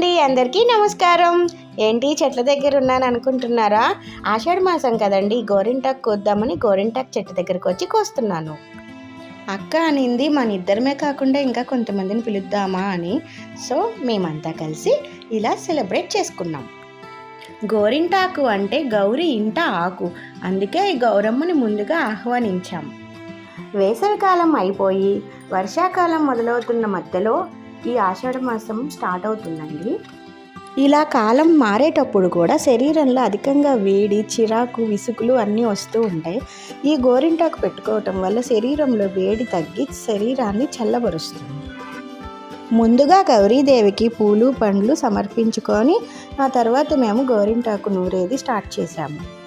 అండి అందరికీ నమస్కారం. ఏంటి చెట్ల దగ్గర ఉన్నాను అనుకుంటున్నారా? ఆషాఢ మాసం కదండి గోరింటాకు కోద్దామని గోరింటాకు చెట్టు దగ్గరకు వచ్చి కోస్తున్నాను. అక్క అనింది మన ఇద్దరమే కాకుండా ఇంకా కొంతమందిని పిలుద్దామా అని. సో మేమంతా కలిసి ఇలా సెలబ్రేట్ చేసుకున్నాం. గోరింటాకు అంటే గౌరి ఇంట ఆకు. అందుకే ఈ గౌరమ్మని ముందుగా ఆహ్వానించాం. వేసవికాలం అయిపోయి వర్షాకాలం మొదలవుతున్న మధ్యలో ఈ ఆషాఢ మాసం స్టార్ట్ అవుతుందండి. ఇలా కాలం మారేటప్పుడు కూడా శరీరంలో అధికంగా వేడి చిరాకు విసుగులు అన్నీ వస్తూ ఉంటాయి. ఈ గోరింటాకు పెట్టుకోవటం వల్ల శరీరంలో వేడి తగ్గి శరీరాన్ని చల్లబరుస్తుంది. ముందుగా గౌరీదేవికి పూలు పండ్లు సమర్పించుకొని ఆ తర్వాత మేము గోరింటాకు నూరేది స్టార్ట్ చేశాము.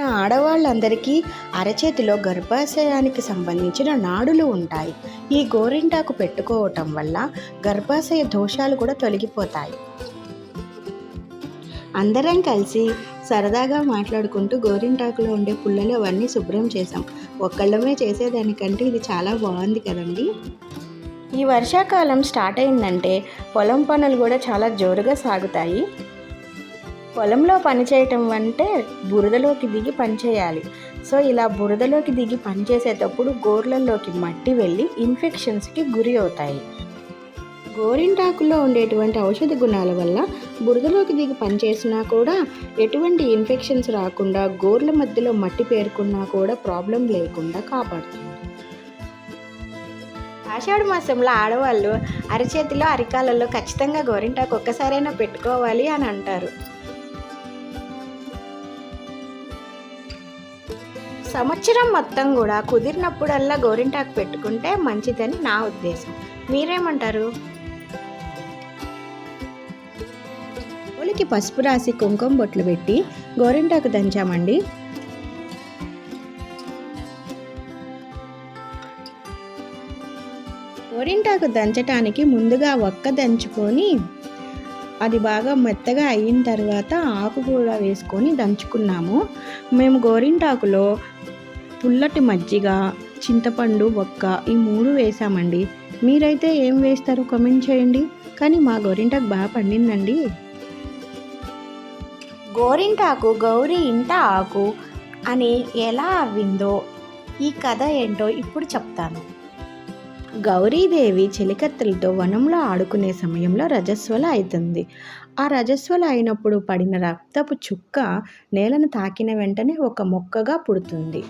ఉన్న ఆడవాళ్ళందరికీ అరచేతిలో గర్భాశయానికి సంబంధించిన నాడులు ఉంటాయి. ఈ గోరింటాకు పెట్టుకోవటం వల్ల గర్భాశయ దోషాలు కూడా తొలగిపోతాయి. అందరం కలిసి సరదాగా మాట్లాడుకుంటూ గోరింటాకులో ఉండే పుల్లలు అవన్నీ శుభ్రం చేసాం ఒక్కళ్ళమే చేసేదానికంటే ఇది చాలా బాగుంది కదండి? ఈ వర్షాకాలం స్టార్ట్ అయిందంటే పొలం పనులు కూడా చాలా జోరుగా సాగుతాయి. పొలంలో పనిచేయటం అంటే బురదలోకి దిగి పని చేయాలి. సో ఇలా బురదలోకి దిగి పని చేసేటప్పుడు గోర్లలోకి మట్టి వెళ్ళి ఇన్ఫెక్షన్స్కి గురి అవుతాయి. గోరింటాకులో ఉండేటువంటి ఔషధ గుణాల వల్ల బురదలోకి దిగి పనిచేసినా కూడా ఎటువంటి ఇన్ఫెక్షన్స్ రాకుండా గోర్ల మధ్యలో మట్టి పేరుకున్నా కూడా ప్రాబ్లం లేకుండా కాపాడుతుంది. ఆషాఢ మాసంలో ఆడవాళ్ళు అరచేతిలో అరికాలలో ఖచ్చితంగా గోరింటాకు ఒక్కసారైనా పెట్టుకోవాలి అని అంటారు. సంవత్సరం మొత్తం కూడా కుదిరినప్పుడల్లా గోరింటాకు పెట్టుకుంటే మంచిదని నా ఉద్దేశం. మీరేమంటారు? పూలకి పసుపు రాసి కుంకుమ బొట్లు పెట్టి గోరింటాకు దంచామండి. గోరింటాకు దంచటానికి ముందుగా ఒక్క దంచుకొని అది బాగా మెత్తగా అయిన తర్వాత ఆకు కూడా వేసుకొని దంచుకున్నాము. మేము గోరింటాకులో పుల్లటి మజ్జిగ చింతపండు ఒక్క ఈ మూడు వేసామండి మీరైతే ఏం వేస్తారో కమెంట్ చేయండి. కానీ మా గోరింటాకు బాగా పండిందండి. గోరింటాకు గౌరీ ఇంట ఆకు అని ఎలా అవ్విందో ఈ కథ ఏంటో ఇప్పుడు చెప్తాను. గౌరీదేవి చెలికత్తెలతో వనంలో ఆడుకునే సమయంలో రజస్వల అవుతుంది ఆ రజస్వల అయినప్పుడు పడిన రక్తపు చుక్క నేలను తాకిన వెంటనే ఒక మొక్కగా పుడుతుంది.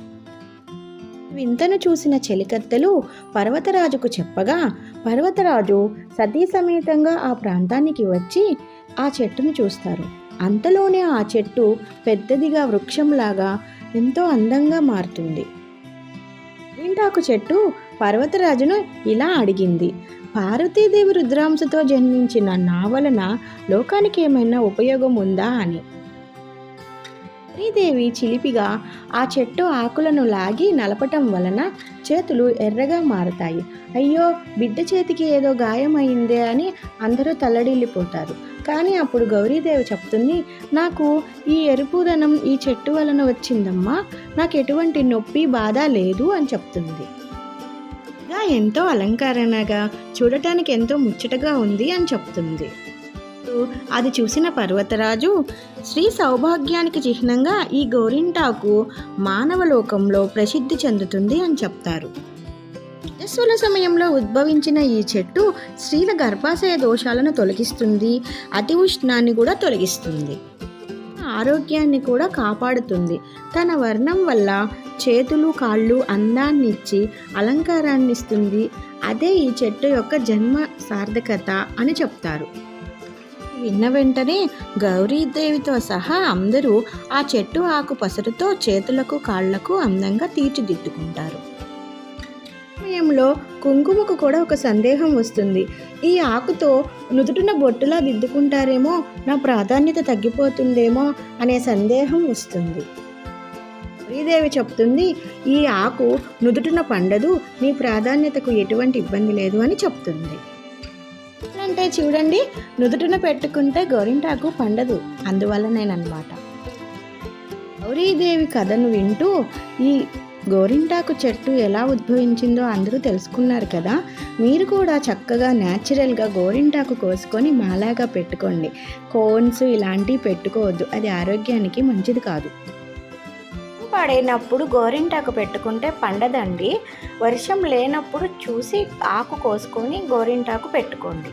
వింతను చూసిన చెలికత్తెలు పర్వతరాజుకు చెప్పగా పర్వతరాజు సతీ సమేతంగా ఆ ప్రాంతానికి వచ్చి ఆ చెట్టును చూస్తారు. అంతలోనే ఆ చెట్టు పెద్దదిగా వృక్షంలాగా ఎంతో అందంగా మారుతుంది. వింటాకు చెట్టు పర్వతరాజును ఇలా అడిగింది. పార్వతీదేవి రుద్రాంశతో జన్మించిన నా వలన లోకానికి ఏమైనా ఉపయోగం ఉందా? అని. లక్ష్మీదేవి చిలిపిగా ఆ చెట్టు ఆకులను లాగి నలపటం వలన చేతులు ఎర్రగా మారతాయి. అయ్యో బిడ్డ చేతికి ఏదో గాయమైందే అని అందరూ తల్లడిల్లిపోతారు. కానీ అప్పుడు గౌరీదేవి చెప్తుంది నాకు ఈ ఎరుపుదనం ఈ చెట్టు వలన వచ్చిందమ్మా. నాకు ఎటువంటి నొప్పి బాధ లేదు అని చెప్తుంది. ఎంతో అలంకరణగా చూడటానికి ఎంతో ముచ్చటగా ఉంది అని చెప్తుంది. అది చూసిన పర్వతరాజు శ్రీ సౌభాగ్యానికి చిహ్నంగా ఈ గోరింటాకు మానవ లోకంలో ప్రసిద్ధి చెందుతుంది అని చెప్తారు. యశ్వల సమయంలో ఉద్భవించిన ఈ చెట్టు స్త్రీల గర్భాశయ దోషాలను తొలగిస్తుంది అతి ఉష్ణాన్ని కూడా తొలగిస్తుంది. ఆరోగ్యాన్ని కూడా కాపాడుతుంది. తన వర్ణం వల్ల చేతులు కాళ్ళు అందాన్నిచ్చి అలంకారాన్ని ఇస్తుంది అదే ఈ చెట్టు యొక్క జన్మ సార్థకత అని చెప్తారు. విన్న వెంటనే గౌరీదేవితో సహా అందరూ ఆ చెట్టు ఆకు పసరుతో చేతులకు కాళ్ళకు అందంగా తీర్చిదిద్దుకుంటారు. సమయంలో కుంకుమకు కూడా ఒక సందేహం వస్తుంది. ఈ ఆకుతో నుదుటిన బొట్టులా దిద్దుకుంటారేమో నా ప్రాధాన్యత తగ్గిపోతుందేమో అనే సందేహం వస్తుంది. శ్రీదేవి చెప్తుంది ఈ ఆకు నుదుటిన పండదు నీ ప్రాధాన్యతకు ఎటువంటి ఇబ్బంది లేదు అని చెప్తుంది. అంటే చూడండి నుదుటిన పెట్టుకుంటే గోరింటాకు పండదు. అందువల్ల నేనన్నమాట గౌరీదేవి కథను వింటూ ఈ గోరింటాకు చెట్టు ఎలా ఉద్భవించిందో అందరూ తెలుసుకున్నారు కదా. మీరు కూడా చక్కగా న్యాచురల్గా గోరింటాకు కోసుకొని మాలాగా పెట్టుకోండి. కోన్స్ ఇలాంటివి పెట్టుకోవద్దు. అది ఆరోగ్యానికి మంచిది కాదు. పడైనప్పుడు గోరింటాకు పెట్టుకుంటే పండదండి. వర్షం లేనప్పుడు చూసి ఆకు కోసుకొని గోరింటాకు పెట్టుకోండి.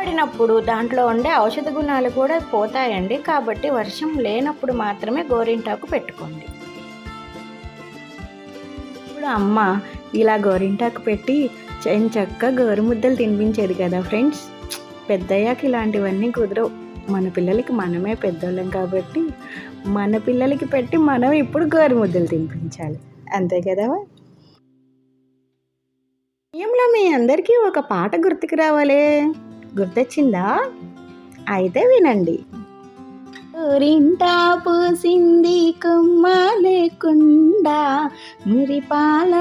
పడినప్పుడు దాంట్లో ఉండే ఔషధ గుణాలు కూడా పోతాయండి. కాబట్టి వర్షం లేనప్పుడు మాత్రమే గోరింటాకు పెట్టుకోండి. ఇప్పుడు అమ్మ ఇలా గోరింటాకు పెట్టి చక్కగా గోరుముద్దలు తినిపించేది కదా ఫ్రెండ్స్. పెద్దయ్యాక ఇలాంటివన్నీ కుదరవు. మన పిల్లలకి మనమే పెద్దోళ్ళం కాబట్టి మన పిల్లలకి పెట్టి మనం ఇప్పుడు గోరుముద్దలు తినిపించాలి. అంతే కదా బియ్యంలో మీ అందరికీ ఒక పాట గుర్తుకు రావాలే. గుర్తొచ్చిందా? అయితే వినండి. ఊరింటా పూసింది కొమ్మ లేకుండా మురిపాల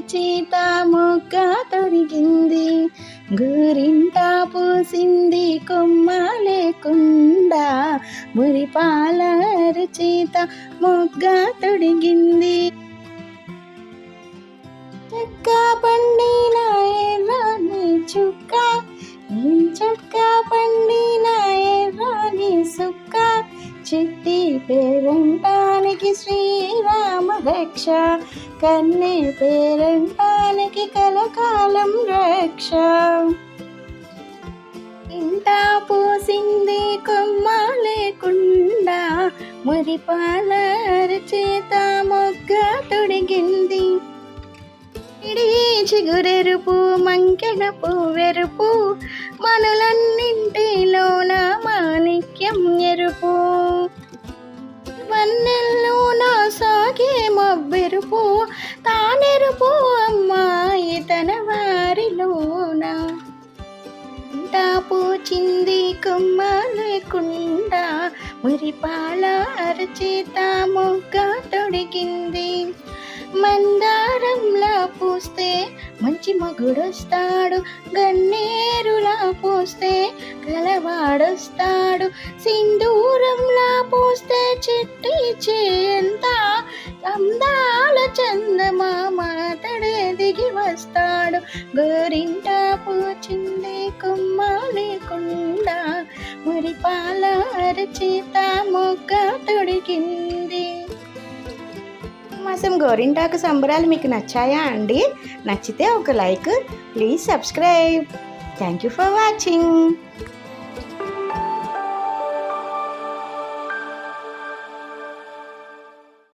చేత మొక్క తొడిగింది గోరింటా పూసింది కొమ్మ లేకుండా మురిపాల చేత మొగ్గ తొడిగింది రక్ష. కన్నె పేరంటానికి కలకాలం రక్ష. ఇంట పోసింది కొమ్మ లేకుండా మురిపాల చేత మొగ్గ తొడిగింది. చిగురెరుపు మంకెన పువ్వెరుపు మనులన్నింటిలోన మాణిక్యం ఎరుపు. వన్నెల్ల చింది కొమ్మ లేకుండా మురిపాల అరచేత మొగ్గ తొడిగింది మందారంలా పూస్తే మంచి మగుడొస్తాడు. గన్నేరులా పోస్తే కలవాడొస్తాడు. సింధూరంలా పూస్తే చెట్టి చేయంత అందాల చందమామ తడే దిగి వస్తాడు. గోరింట పాల అరచేత మొగ్గ తొడిగింది మాసం గోరింటాకు సంబరాలు మీకు నచ్చాయా అండి? నచ్చితే ఒక like please subscribe. Thank you for watching.